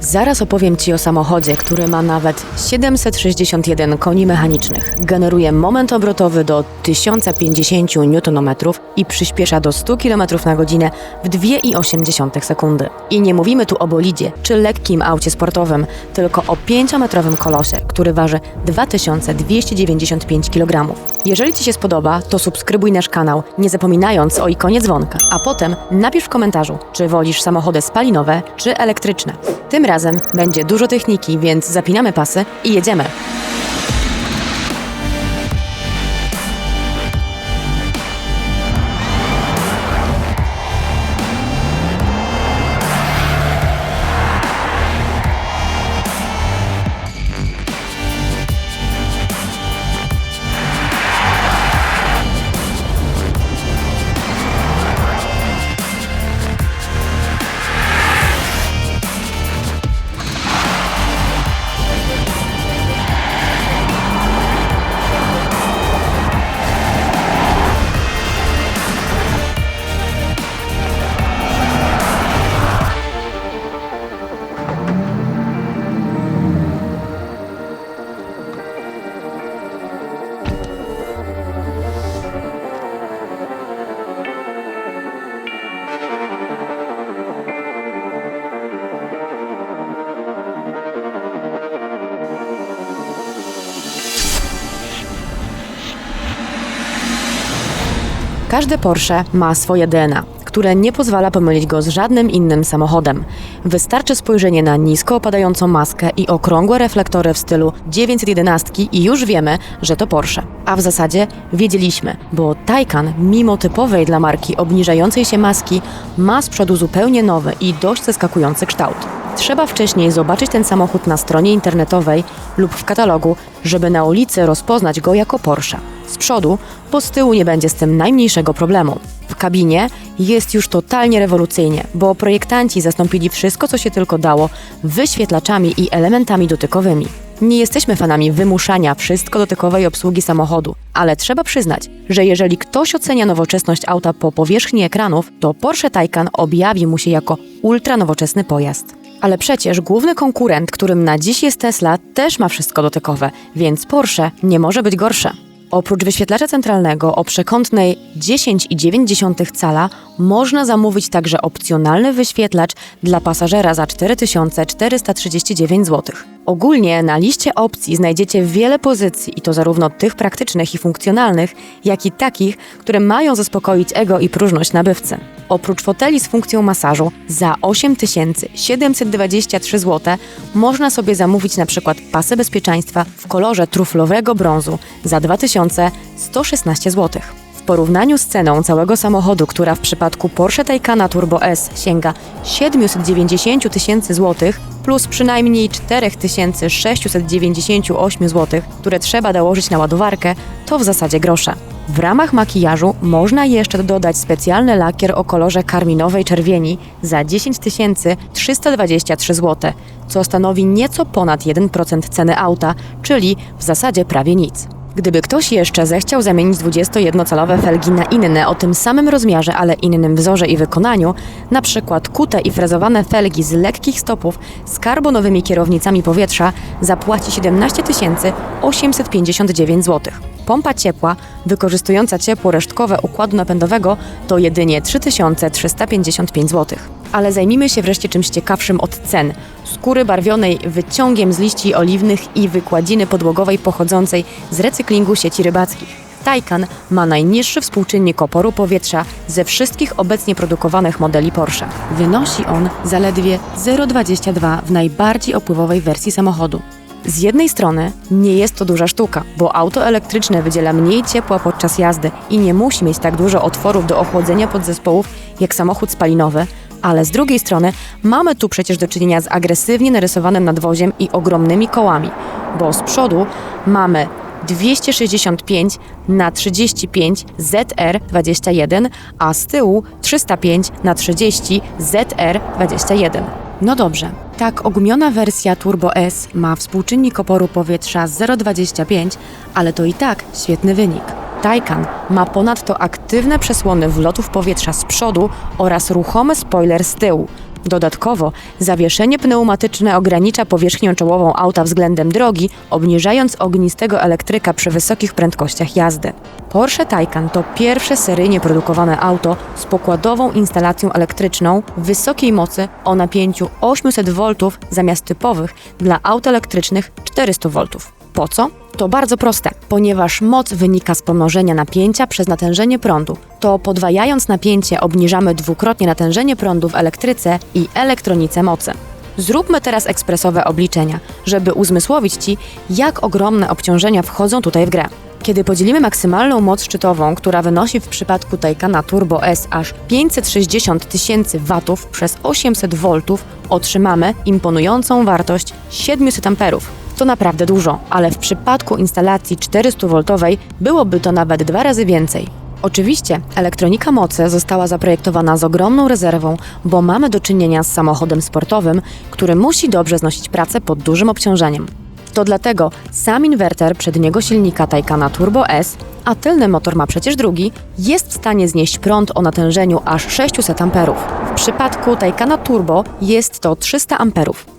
Zaraz opowiem Ci o samochodzie, który ma nawet 761 koni mechanicznych, generuje moment obrotowy do 1050 Nm i przyspiesza do 100 km na godzinę w 2,8 sekundy. I nie mówimy tu o bolidzie czy lekkim aucie sportowym, tylko o 5-metrowym kolosie, który waży 2295 kg. Jeżeli Ci się spodoba, to subskrybuj nasz kanał, nie zapominając o ikonie dzwonka, a potem napisz w komentarzu, czy wolisz samochody spalinowe czy elektryczne. Tym razem będzie dużo techniki, więc zapinamy pasy i jedziemy. Każde Porsche ma swoje DNA, które nie pozwala pomylić go z żadnym innym samochodem. Wystarczy spojrzenie na nisko opadającą maskę i okrągłe reflektory w stylu 911 i już wiemy, że to Porsche. A w zasadzie wiedzieliśmy, bo Taycan, mimo typowej dla marki obniżającej się maski, ma z przodu zupełnie nowy i dość zaskakujący kształt. Trzeba wcześniej zobaczyć ten samochód na stronie internetowej lub w katalogu, żeby na ulicy rozpoznać go jako Porsche. Z przodu, bo z tyłu nie będzie z tym najmniejszego problemu. W kabinie jest już totalnie rewolucyjnie, bo projektanci zastąpili wszystko, co się tylko dało, wyświetlaczami i elementami dotykowymi. Nie jesteśmy fanami wymuszania wszystko dotykowej obsługi samochodu, ale trzeba przyznać, że jeżeli ktoś ocenia nowoczesność auta po powierzchni ekranów, to Porsche Taycan objawi mu się jako ultranowoczesny pojazd. Ale przecież główny konkurent, którym na dziś jest Tesla, też ma wszystko dotykowe, więc Porsche nie może być gorsze. Oprócz wyświetlacza centralnego o przekątnej 10,9 cala można zamówić także opcjonalny wyświetlacz dla pasażera za 4439 zł. Ogólnie na liście opcji znajdziecie wiele pozycji i to zarówno tych praktycznych i funkcjonalnych, jak i takich, które mają zaspokoić ego i próżność nabywcy. Oprócz foteli z funkcją masażu za 8723 zł można sobie zamówić przykład pasy bezpieczeństwa w kolorze truflowego brązu za 2116 zł. W porównaniu z ceną całego samochodu, która w przypadku Porsche Taycana Turbo S sięga 790 tysięcy złotych, plus przynajmniej 4698 zł, które trzeba dołożyć na ładowarkę, to w zasadzie grosze. W ramach makijażu można jeszcze dodać specjalny lakier o kolorze karminowej czerwieni za 10 323 zł, co stanowi nieco ponad 1% ceny auta, czyli w zasadzie prawie nic. Gdyby ktoś jeszcze zechciał zamienić 21-calowe felgi na inne o tym samym rozmiarze, ale innym wzorze i wykonaniu, na przykład kute i frezowane felgi z lekkich stopów z karbonowymi kierownicami powietrza, zapłaci 17 859 zł. Pompa ciepła, wykorzystująca ciepło resztkowe układu napędowego, to jedynie 3355 zł. Ale zajmijmy się wreszcie czymś ciekawszym od cen. Skóry barwionej wyciągiem z liści oliwnych i wykładziny podłogowej pochodzącej z recyklingu sieci rybackich. Taycan ma najniższy współczynnik oporu powietrza ze wszystkich obecnie produkowanych modeli Porsche. Wynosi on zaledwie 0,22 w najbardziej opływowej wersji samochodu. Z jednej strony nie jest to duża sztuka, bo auto elektryczne wydziela mniej ciepła podczas jazdy i nie musi mieć tak dużo otworów do ochłodzenia podzespołów jak samochód spalinowy, ale z drugiej strony mamy tu przecież do czynienia z agresywnie narysowanym nadwoziem i ogromnymi kołami, bo z przodu mamy 265 na 35 ZR21, a z tyłu 305 na 30 ZR21. No dobrze, tak ogumiona wersja Turbo S ma współczynnik oporu powietrza 0,25, ale to i tak świetny wynik. Taycan ma ponadto aktywne przesłony wlotów powietrza z przodu oraz ruchomy spoiler z tyłu. Dodatkowo zawieszenie pneumatyczne ogranicza powierzchnię czołową auta względem drogi, obniżając ognistego elektryka przy wysokich prędkościach jazdy. Porsche Taycan to pierwsze seryjnie produkowane auto z pokładową instalacją elektryczną wysokiej mocy o napięciu 800 V zamiast typowych dla aut elektrycznych 400 V. Po co? To bardzo proste, ponieważ moc wynika z pomnożenia napięcia przez natężenie prądu. To podwajając napięcie obniżamy dwukrotnie natężenie prądu w elektryce i elektronice mocy. Zróbmy teraz ekspresowe obliczenia, żeby uzmysłowić Ci, jak ogromne obciążenia wchodzą tutaj w grę. Kiedy podzielimy maksymalną moc szczytową, która wynosi w przypadku Taycana Turbo S aż 560 tysięcy watów przez 800 V, otrzymamy imponującą wartość 700 amperów. To naprawdę dużo, ale w przypadku instalacji 400V byłoby to nawet dwa razy więcej. Oczywiście elektronika mocy została zaprojektowana z ogromną rezerwą, bo mamy do czynienia z samochodem sportowym, który musi dobrze znosić pracę pod dużym obciążeniem. To dlatego sam inwerter przedniego silnika Taycana Turbo S, a tylny motor ma przecież drugi, jest w stanie znieść prąd o natężeniu aż 600 A. W przypadku Taycana Turbo jest to 300 A.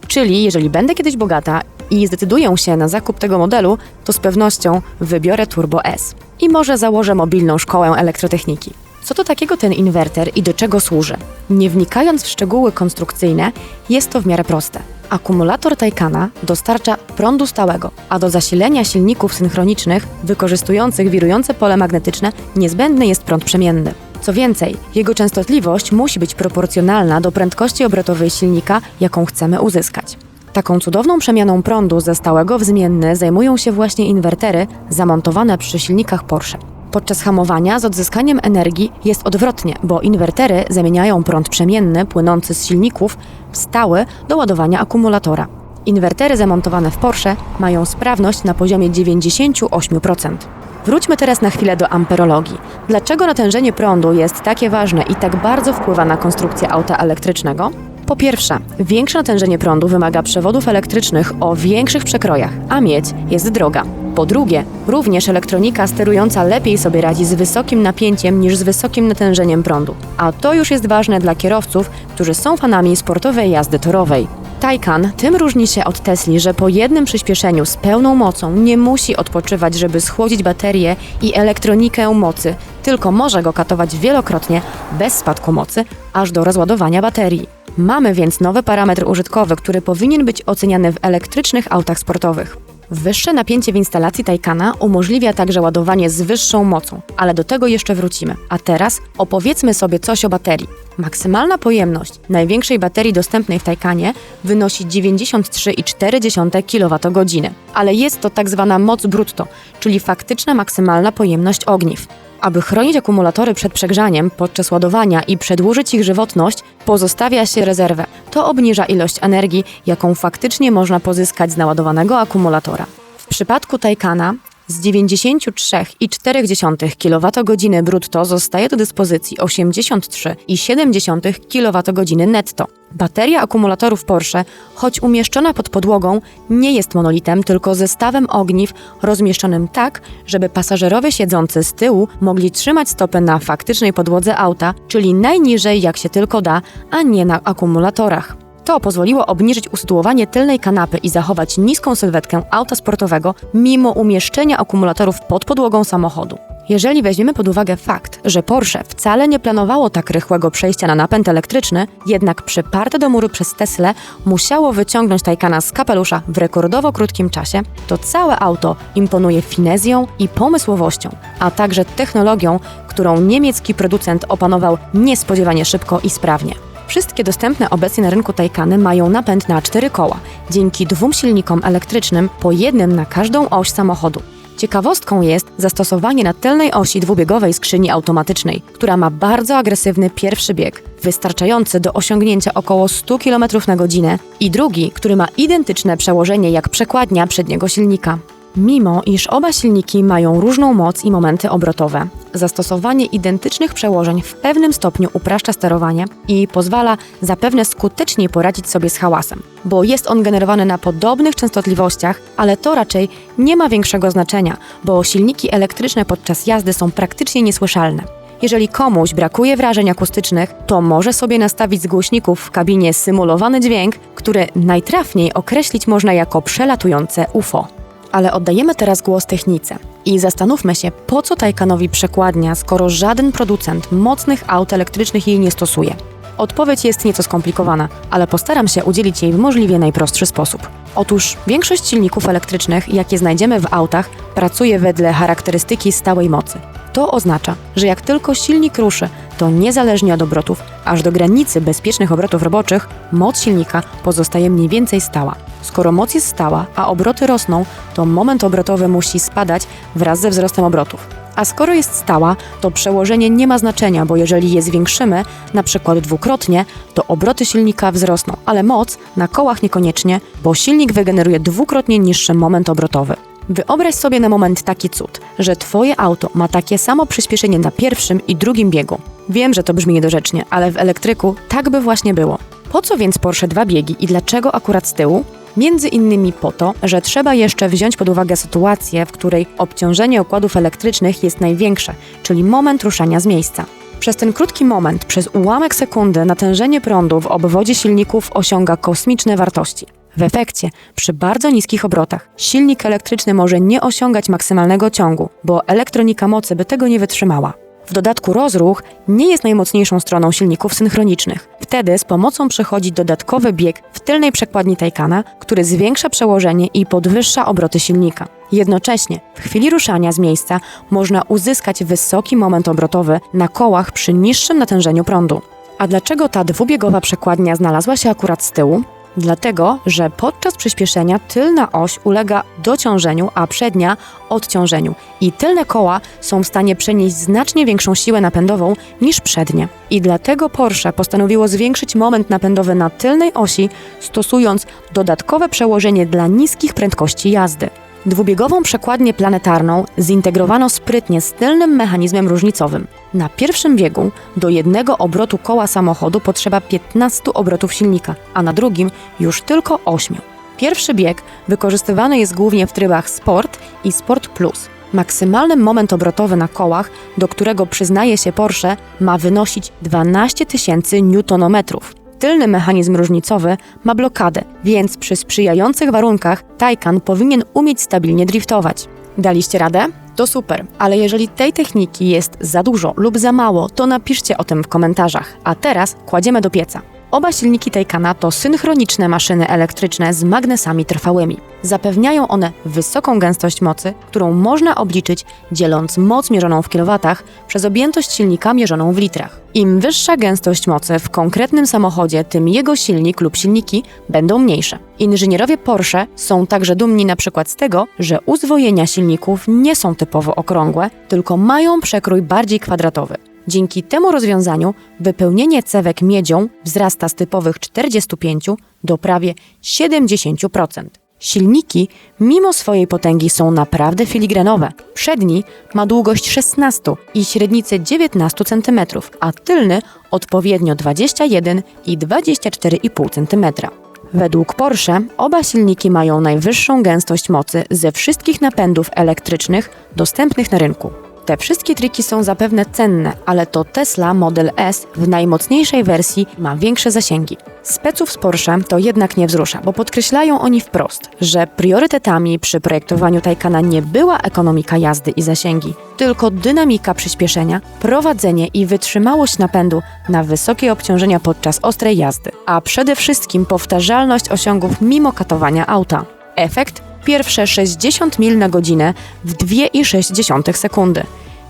Czyli jeżeli będę kiedyś bogata i zdecyduję się na zakup tego modelu, to z pewnością wybiorę Turbo S. I może założę mobilną szkołę elektrotechniki. Co to takiego ten inwerter i do czego służy? Nie wnikając w szczegóły konstrukcyjne, jest to w miarę proste. Akumulator Taycana dostarcza prądu stałego, a do zasilenia silników synchronicznych wykorzystujących wirujące pole magnetyczne niezbędny jest prąd przemienny. Co więcej, jego częstotliwość musi być proporcjonalna do prędkości obrotowej silnika, jaką chcemy uzyskać. Taką cudowną przemianą prądu ze stałego w zmienny zajmują się właśnie inwertery zamontowane przy silnikach Porsche. Podczas hamowania z odzyskaniem energii jest odwrotnie, bo inwertery zamieniają prąd przemienny płynący z silników w stały do ładowania akumulatora. Inwertery zamontowane w Porsche mają sprawność na poziomie 98%. Wróćmy teraz na chwilę do amperologii. Dlaczego natężenie prądu jest takie ważne i tak bardzo wpływa na konstrukcję auta elektrycznego? Po pierwsze, większe natężenie prądu wymaga przewodów elektrycznych o większych przekrojach, a miedź jest droga. Po drugie, również elektronika sterująca lepiej sobie radzi z wysokim napięciem niż z wysokim natężeniem prądu. A to już jest ważne dla kierowców, którzy są fanami sportowej jazdy torowej. Taycan tym różni się od Tesli, że po jednym przyspieszeniu z pełną mocą nie musi odpoczywać, żeby schłodzić baterię i elektronikę mocy, tylko może go katować wielokrotnie bez spadku mocy, aż do rozładowania baterii. Mamy więc nowy parametr użytkowy, który powinien być oceniany w elektrycznych autach sportowych. Wyższe napięcie w instalacji Taycana umożliwia także ładowanie z wyższą mocą, ale do tego jeszcze wrócimy. A teraz opowiedzmy sobie coś o baterii. Maksymalna pojemność największej baterii dostępnej w Taycanie wynosi 93,4 kWh, ale jest to tak zwana moc brutto, czyli faktyczna maksymalna pojemność ogniw. Aby chronić akumulatory przed przegrzaniem podczas ładowania i przedłużyć ich żywotność, pozostawia się rezerwę. To obniża ilość energii, jaką faktycznie można pozyskać z naładowanego akumulatora. W przypadku Taycana z 93,4 kWh brutto zostaje do dyspozycji 83,7 kWh netto. Bateria akumulatorów Porsche, choć umieszczona pod podłogą, nie jest monolitem, tylko zestawem ogniw rozmieszczonym tak, żeby pasażerowie siedzący z tyłu mogli trzymać stopę na faktycznej podłodze auta, czyli najniżej jak się tylko da, a nie na akumulatorach. To pozwoliło obniżyć usytuowanie tylnej kanapy i zachować niską sylwetkę auta sportowego mimo umieszczenia akumulatorów pod podłogą samochodu. Jeżeli weźmiemy pod uwagę fakt, że Porsche wcale nie planowało tak rychłego przejścia na napęd elektryczny, jednak przyparte do muru przez Tesla musiało wyciągnąć Taycana z kapelusza w rekordowo krótkim czasie, to całe auto imponuje finezją i pomysłowością, a także technologią, którą niemiecki producent opanował niespodziewanie szybko i sprawnie. Wszystkie dostępne obecnie na rynku Taycany mają napęd na cztery koła, dzięki dwóm silnikom elektrycznym, po jednym na każdą oś samochodu. Ciekawostką jest zastosowanie na tylnej osi dwubiegowej skrzyni automatycznej, która ma bardzo agresywny pierwszy bieg, wystarczający do osiągnięcia około 100 km na godzinę i drugi, który ma identyczne przełożenie jak przekładnia przedniego silnika. Mimo iż oba silniki mają różną moc i momenty obrotowe, zastosowanie identycznych przełożeń w pewnym stopniu upraszcza sterowanie i pozwala zapewne skuteczniej poradzić sobie z hałasem, bo jest on generowany na podobnych częstotliwościach, ale to raczej nie ma większego znaczenia, bo silniki elektryczne podczas jazdy są praktycznie niesłyszalne. Jeżeli komuś brakuje wrażeń akustycznych, to może sobie nastawić z głośników w kabinie symulowany dźwięk, który najtrafniej określić można jako przelatujące UFO. Ale oddajemy teraz głos technice i zastanówmy się, po co Taycanowi przekładnia, skoro żaden producent mocnych aut elektrycznych jej nie stosuje. Odpowiedź jest nieco skomplikowana, ale postaram się udzielić jej w możliwie najprostszy sposób. Otóż większość silników elektrycznych, jakie znajdziemy w autach, pracuje wedle charakterystyki stałej mocy. To oznacza, że jak tylko silnik ruszy, to niezależnie od obrotów, aż do granicy bezpiecznych obrotów roboczych, moc silnika pozostaje mniej więcej stała. Skoro moc jest stała, a obroty rosną, to moment obrotowy musi spadać wraz ze wzrostem obrotów. A skoro jest stała, to przełożenie nie ma znaczenia, bo jeżeli je zwiększymy, na przykład dwukrotnie, to obroty silnika wzrosną, ale moc na kołach niekoniecznie, bo silnik wygeneruje dwukrotnie niższy moment obrotowy. Wyobraź sobie na moment taki cud, że Twoje auto ma takie samo przyspieszenie na pierwszym i drugim biegu. Wiem, że to brzmi niedorzecznie, ale w elektryku tak by właśnie było. Po co więc Porsche dwa biegi i dlaczego akurat z tyłu? Między innymi po to, że trzeba jeszcze wziąć pod uwagę sytuację, w której obciążenie układów elektrycznych jest największe, czyli moment ruszania z miejsca. Przez ten krótki moment, przez ułamek sekundy, natężenie prądu w obwodzie silników osiąga kosmiczne wartości. W efekcie, przy bardzo niskich obrotach, silnik elektryczny może nie osiągać maksymalnego ciągu, bo elektronika mocy by tego nie wytrzymała. W dodatku rozruch nie jest najmocniejszą stroną silników synchronicznych. Wtedy z pomocą przychodzi dodatkowy bieg w tylnej przekładni Taycana, który zwiększa przełożenie i podwyższa obroty silnika. Jednocześnie w chwili ruszania z miejsca można uzyskać wysoki moment obrotowy na kołach przy niższym natężeniu prądu. A dlaczego ta dwubiegowa przekładnia znalazła się akurat z tyłu? Dlatego, że podczas przyspieszenia tylna oś ulega dociążeniu, a przednia odciążeniu i tylne koła są w stanie przenieść znacznie większą siłę napędową niż przednie. I dlatego Porsche postanowiło zwiększyć moment napędowy na tylnej osi, stosując dodatkowe przełożenie dla niskich prędkości jazdy. Dwubiegową przekładnię planetarną zintegrowano sprytnie z tylnym mechanizmem różnicowym. Na pierwszym biegu do jednego obrotu koła samochodu potrzeba 15 obrotów silnika, a na drugim już tylko 8. Pierwszy bieg wykorzystywany jest głównie w trybach Sport i Sport Plus. Maksymalny moment obrotowy na kołach, do którego przyznaje się Porsche, ma wynosić 12 tysięcy newtonometrów. Tylny mechanizm różnicowy ma blokadę, więc przy sprzyjających warunkach Taycan powinien umieć stabilnie driftować. Daliście radę? To super, ale jeżeli tej techniki jest za dużo lub za mało, to napiszcie o tym w komentarzach. A teraz kładziemy do pieca. Oba silniki Taycana to synchroniczne maszyny elektryczne z magnesami trwałymi. Zapewniają one wysoką gęstość mocy, którą można obliczyć dzieląc moc mierzoną w kilowatach przez objętość silnika mierzoną w litrach. Im wyższa gęstość mocy w konkretnym samochodzie, tym jego silnik lub silniki będą mniejsze. Inżynierowie Porsche są także dumni na przykład z tego, że uzwojenia silników nie są typowo okrągłe, tylko mają przekrój bardziej kwadratowy. Dzięki temu rozwiązaniu wypełnienie cewek miedzią wzrasta z typowych 45 do prawie 70%. Silniki, mimo swojej potęgi, są naprawdę filigranowe. Przedni ma długość 16 i średnicę 19 cm, a tylny odpowiednio 21 i 24,5 cm. Według Porsche oba silniki mają najwyższą gęstość mocy ze wszystkich napędów elektrycznych dostępnych na rynku. Te wszystkie triki są zapewne cenne, ale to Tesla Model S w najmocniejszej wersji ma większe zasięgi. Speców z Porsche to jednak nie wzrusza, bo podkreślają oni wprost, że priorytetami przy projektowaniu Taycana nie była ekonomika jazdy i zasięgi, tylko dynamika przyspieszenia, prowadzenie i wytrzymałość napędu na wysokie obciążenia podczas ostrej jazdy, a przede wszystkim powtarzalność osiągów mimo katowania auta. Efekt pierwsze 60 mil na godzinę w 2,6 sekundy,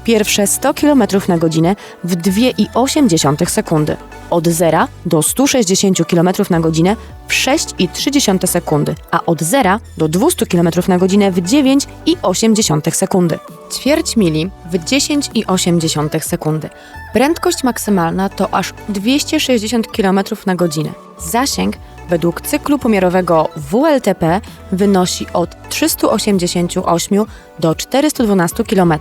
pierwsze 100 km na godzinę w 2,8 sekundy, od 0 do 160 km na godzinę w 6,3 sekundy, a od 0 do 200 km na godzinę w 9,8 sekundy. Ćwierć mili w 10,8 sekundy. Prędkość maksymalna to aż 260 km na godzinę. Zasięg według cyklu pomiarowego WLTP wynosi od 388 do 412 km.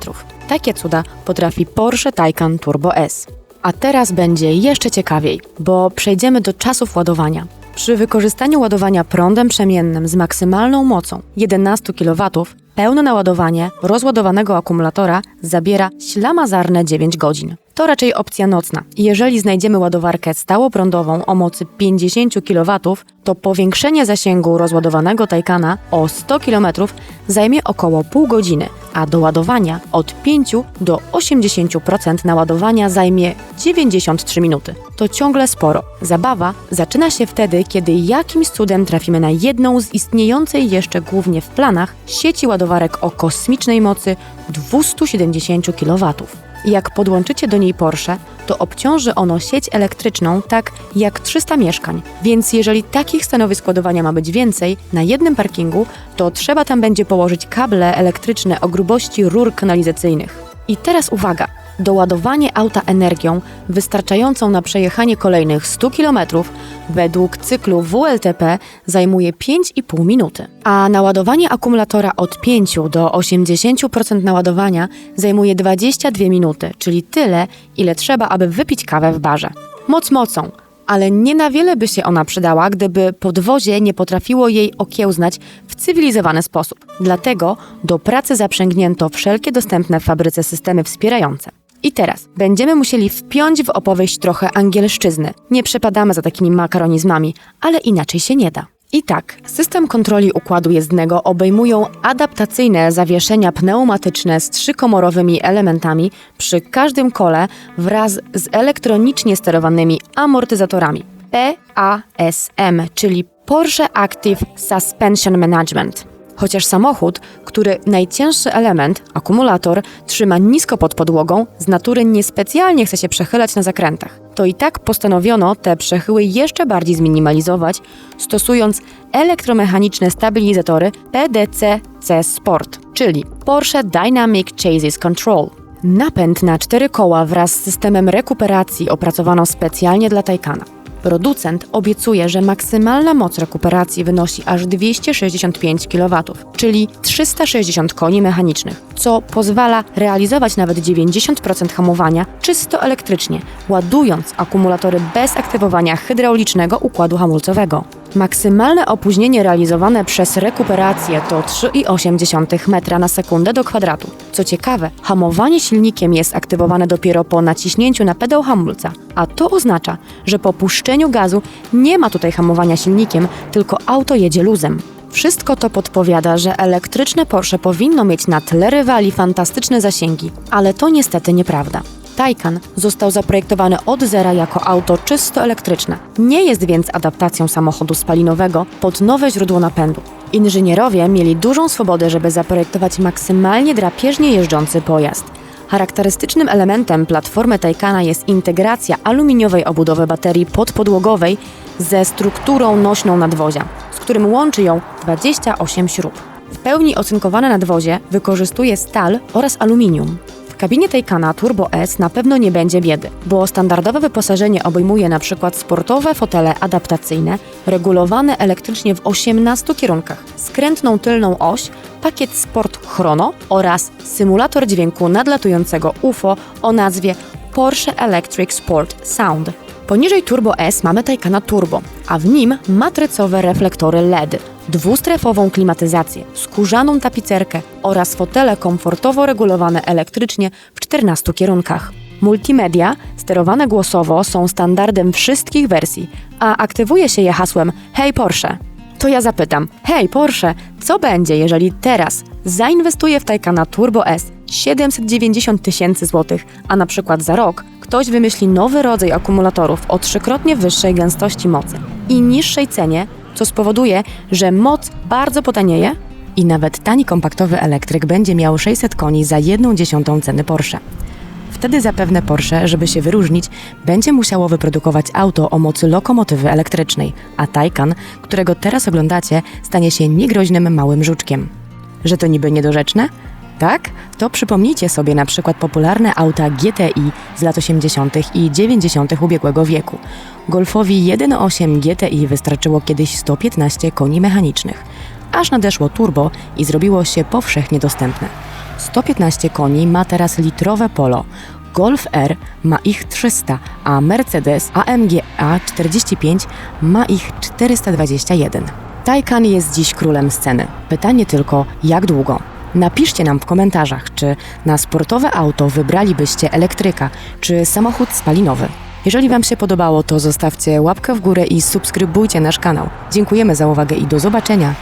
Takie cuda potrafi Porsche Taycan Turbo S. A teraz będzie jeszcze ciekawiej, bo przejdziemy do czasów ładowania. Przy wykorzystaniu ładowania prądem przemiennym z maksymalną mocą 11 kW, pełne naładowanie rozładowanego akumulatora zabiera ślamazarne 9 godzin. To raczej opcja nocna. Jeżeli znajdziemy ładowarkę stałoprądową o mocy 50 kW, to powiększenie zasięgu rozładowanego Taycana o 100 km zajmie około pół godziny, a do ładowania od 5 do 80% naładowania zajmie 93 minuty. To ciągle sporo. Zabawa zaczyna się wtedy, kiedy jakimś cudem trafimy na jedną z istniejącej jeszcze głównie w planach sieci ładowarek o kosmicznej mocy 270 kW. Jak podłączycie do niej Porsche, to obciąży ono sieć elektryczną tak jak 300 mieszkań. Więc jeżeli takich stanowisk ładowania ma być więcej na jednym parkingu, to trzeba tam będzie położyć kable elektryczne o grubości rur kanalizacyjnych. I teraz uwaga! Doładowanie auta energią wystarczającą na przejechanie kolejnych 100 km według cyklu WLTP zajmuje 5,5 minuty, a naładowanie akumulatora od 5 do 80% naładowania zajmuje 22 minuty, czyli tyle, ile trzeba, aby wypić kawę w barze. Moc mocą, ale nie na wiele by się ona przydała, gdyby podwozie nie potrafiło jej okiełznać w cywilizowany sposób. Dlatego do pracy zaprzęgnięto wszelkie dostępne w fabryce systemy wspierające. I teraz będziemy musieli wpiąć w opowieść trochę angielszczyzny. Nie przepadamy za takimi makaronizmami, ale inaczej się nie da. I tak, system kontroli układu jezdnego obejmują adaptacyjne zawieszenia pneumatyczne z trzykomorowymi elementami przy każdym kole wraz z elektronicznie sterowanymi amortyzatorami. PASM, czyli Porsche Active Suspension Management. Chociaż samochód, który najcięższy element, akumulator, trzyma nisko pod podłogą, z natury niespecjalnie chce się przechylać na zakrętach. To i tak postanowiono te przechyły jeszcze bardziej zminimalizować, stosując elektromechaniczne stabilizatory PDC-C Sport, czyli Porsche Dynamic Chassis Control. Napęd na cztery koła wraz z systemem rekuperacji opracowano specjalnie dla Taycana. Producent obiecuje, że maksymalna moc rekuperacji wynosi aż 265 kW, czyli 360 koni mechanicznych, co pozwala realizować nawet 90% hamowania czysto elektrycznie, ładując akumulatory bez aktywowania hydraulicznego układu hamulcowego. Maksymalne opóźnienie realizowane przez rekuperację to 3,8 metra na sekundę do kwadratu. Co ciekawe, hamowanie silnikiem jest aktywowane dopiero po naciśnięciu na pedał hamulca, a to oznacza, że po puszczeniu gazu nie ma tutaj hamowania silnikiem, tylko auto jedzie luzem. Wszystko to podpowiada, że elektryczne Porsche powinno mieć na tle rywali fantastyczne zasięgi, ale to niestety nieprawda. Taycan został zaprojektowany od zera jako auto czysto elektryczne. Nie jest więc adaptacją samochodu spalinowego pod nowe źródło napędu. Inżynierowie mieli dużą swobodę, żeby zaprojektować maksymalnie drapieżnie jeżdżący pojazd. Charakterystycznym elementem platformy Taycana jest integracja aluminiowej obudowy baterii podpodłogowej ze strukturą nośną nadwozia, z którym łączy ją 28 śrub. W pełni ocynkowane nadwozie wykorzystuje stal oraz aluminium. Kabinie Taycana Turbo S na pewno nie będzie biedy, bo standardowe wyposażenie obejmuje np. sportowe fotele adaptacyjne, regulowane elektrycznie w 18 kierunkach, skrętną tylną oś, pakiet Sport Chrono oraz symulator dźwięku nadlatującego UFO o nazwie Porsche Electric Sport Sound. Poniżej Turbo S mamy Taycana Turbo, a w nim matrycowe reflektory LED, dwustrefową klimatyzację, skórzaną tapicerkę oraz fotele komfortowo regulowane elektrycznie w 14 kierunkach. Multimedia sterowane głosowo są standardem wszystkich wersji, a aktywuje się je hasłem Hej Porsche. To ja zapytam, hej Porsche, co będzie, jeżeli teraz zainwestuję w Taycana Turbo S 790 tysięcy złotych, a na przykład za rok ktoś wymyśli nowy rodzaj akumulatorów o trzykrotnie wyższej gęstości mocy i niższej cenie, co spowoduje, że moc bardzo potanieje i nawet tani kompaktowy elektryk będzie miał 600 koni za jedną dziesiątą ceny Porsche. Wtedy zapewne Porsche, żeby się wyróżnić, będzie musiało wyprodukować auto o mocy lokomotywy elektrycznej, a Taycan, którego teraz oglądacie, stanie się niegroźnym małym żuczkiem. Że to niby niedorzeczne? Tak? To przypomnijcie sobie na przykład popularne auta GTI z lat 80. i 90. ubiegłego wieku. Golfowi 1.8 GTI wystarczyło kiedyś 115 koni mechanicznych. Aż nadeszło turbo i zrobiło się powszechnie dostępne. 115 koni ma teraz litrowe Polo. Golf R ma ich 300, a Mercedes AMG A45 ma ich 421. Taycan jest dziś królem sceny. Pytanie tylko, jak długo? Napiszcie nam w komentarzach, czy na sportowe auto wybralibyście elektryka, czy samochód spalinowy. Jeżeli Wam się podobało, to zostawcie łapkę w górę i subskrybujcie nasz kanał. Dziękujemy za uwagę i do zobaczenia